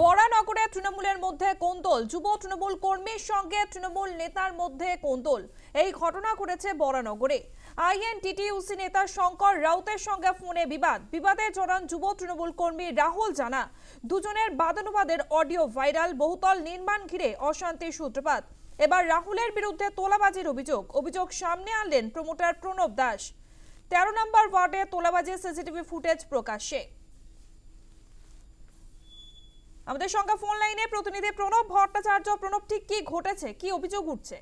বরানগরে তৃণমূলের মধ্যে কোন্দল। যুব তৃণমূল কর্মীর সঙ্গে তৃণমূল নেতার মধ্যে কোন্দল। এই ঘটনা ঘটেছে বরানগরে আইএনটিটিউসি নেতা শঙ্কর রাউতের সঙ্গে ফোনে বিবাদ। বিবাদে জড়ান যুব তৃণমূল কর্মী রাহুল জানা। দুজনের বাদানুবাদের অডিও ভাইরাল। বহুতল নির্মাণ ঘিরে অশান্তির সূত্রপাত। এবার রাহুলের বিরুদ্ধে তোলাবাজির অভিযোগ। অভিযোগ সামনে আনলেন প্রমোটার প্রণব দাস। তেরো নম্বর ওয়ার্ডে তোলাবাজির সিসিটিভি ফুটেজ প্রকাশ্যে। আমাদের সঙ্গে ফোন লাইনে প্রতিনিধি প্রণব ভট্টাচার্য। প্রণব ঠিক কি ঘটেছে? কি অভিযোগ উঠছে?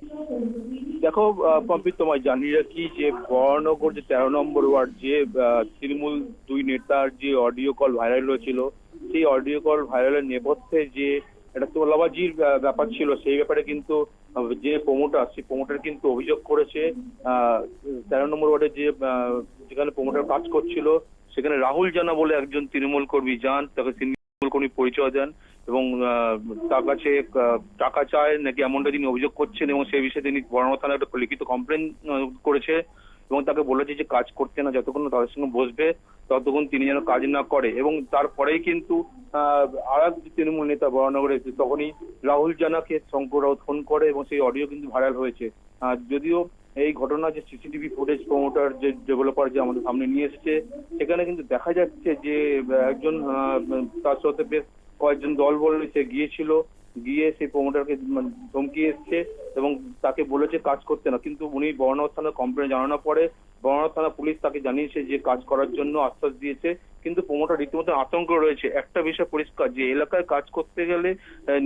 দেখো আহ, পম্পি তোমায় জানিয়ে রাখি যে বরানগর যে তেরো নম্বর ওয়ার্ড যে তৃণমূল দুই নেতার যে অডিও কল ভাইরাল হয়েছিল সেই অডিও কল ভাইরালের নেপথ্যে যে একটা তোলাবাজির আহ, ব্যাপার ছিল সেই ব্যাপারে কিন্তু যে প্রমোটার সেই প্রমোটার কিন্তু অভিযোগ করেছে তেরো নম্বর ওয়ার্ডে যে যেখানে প্রমোটার কাজ করছিল সেখানে রাহুল জানা বলে একজন তৃণমূল কর্মী যান তাকে তৃণমূল পরিচয় দেন এবং তার কাছে টাকা চায়, নাকি এমনটা তিনি অভিযোগ করছেন এবং সেই বিষয়ে তিনি বরানগর থানায় একটা লিখিত কমপ্লেন করেছে এবং তাকে বলেছে যে কাজ করতে না, যতক্ষণ তাদের সঙ্গে বসবে, ততক্ষণ তিনি যেন কাজ না করে এবং তারপরেই কিন্তু আর এক তৃণমূল নেতা বরানগরে তখনই রাহুল জানাকে শঙ্কর রাউত ফোন করে এবং সেই অডিও কিন্তু ভাইরাল হয়েছে। যদিও এই ঘটনা যে সিসিটিভি ফুটেজ প্রমোটার যে ডেভেলপার যে আমাদের সামনে নিয়ে এসেছে, সেখানে কিন্তু দেখা যাচ্ছে যে একজন তার সাথে বেশ কয়েকজন দল বলে সে গিয়েছিল, গিয়ে সেই প্রমোটারকে মানে ধমকি এসছে এবং তাকে বলেছে কাজ করতে না। কিন্তু উনি বর্ণার থানায় কমপ্লেন জানানোর পরে বর্ণার থানা পুলিশ তাকে জানিয়েছে যে কাজ করার জন্য আশ্বাস দিয়েছে। কিন্তু প্রমোটার রীতিমতো আতঙ্ক রয়েছে। একটা বিষয় পরিষ্কার, যে এলাকায় কাজ করতে গেলে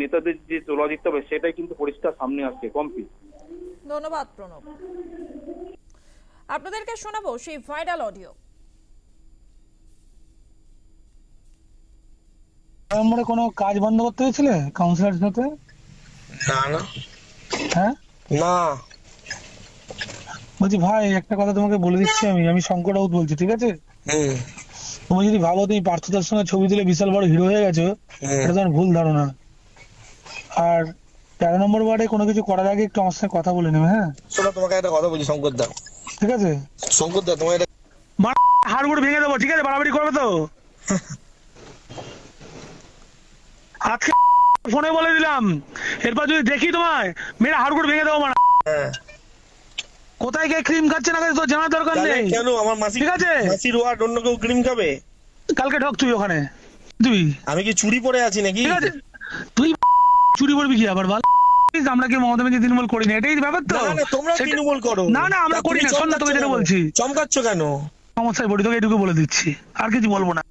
নেতাদের যে তোলা দিতে হবে সেটাই কিন্তু পরিষ্কার সামনে আসছে কমপি ধন্যবাদ প্রণব। আপনাদেরকে শোনাবো সেই ভাইরাল অডিও। নম্বরে কোনো কাজ বন্ধ করতে হয়েছিলে কাউন্সিলর সাথে? না না। হ্যাঁ? না। বলছি ভাই একটা কথা তোমাকে বলে দিচ্ছি আমি। আমি শঙ্কর রাউত বলছি ঠিক আছে? তুমি যদি ভাবো তুমি পার্থদার সঙ্গে ছবি তুলে বিশাল বড় হিরো হয়ে গেছো। এটা তোমার ভুল ধারণা। আর তেরো নম্বর ওয়ার্ডে কোনো কিছু করার আগে একটু আমার সঙ্গে কথা বলে নেবে হ্যাঁ? শোনো তোমাকে একটা কথা বলছি শঙ্কর দা। ঠিক আছে? শঙ্কর দা তোমার একটা হাড়গুড় ভেঙে দেবো ঠিক আছে? বাড়াবাড়ি করবে তো? আজকে ফোনে বলে দিলাম। এরপর যদি দেখি তোমায় মেরে হাড়গুড় ভেঙে দেবো মানে হ্যাঁ। কোথায় গিয়ে ক্রিম খাচ্ছে না তোর জানার দরকার নেই। কেন আমার মাসি ঠিক আছে। মাসির ওয়ার্ড অন্য কেউ ক্রিম খাবে? কালকে ঢক তুই ওখানে। তুই। আমি কি চুরি পরে আছি নাকি? ঠিক আছে? তুই চুরি করবি কি আবার বল? আমরা কি মমতা ব্যানার্জি তৃণমূল করি না? এটাই ব্যাপার তো। না না তোমরা তৃণমূল করো। না না আমরা করি না। শোন না তোকে যেটা বলছি। চমকাচ্ছ কেন? সমস্যায় পড়ি তোকে এটুকু বলে দিচ্ছি। আর কিছু বলব না।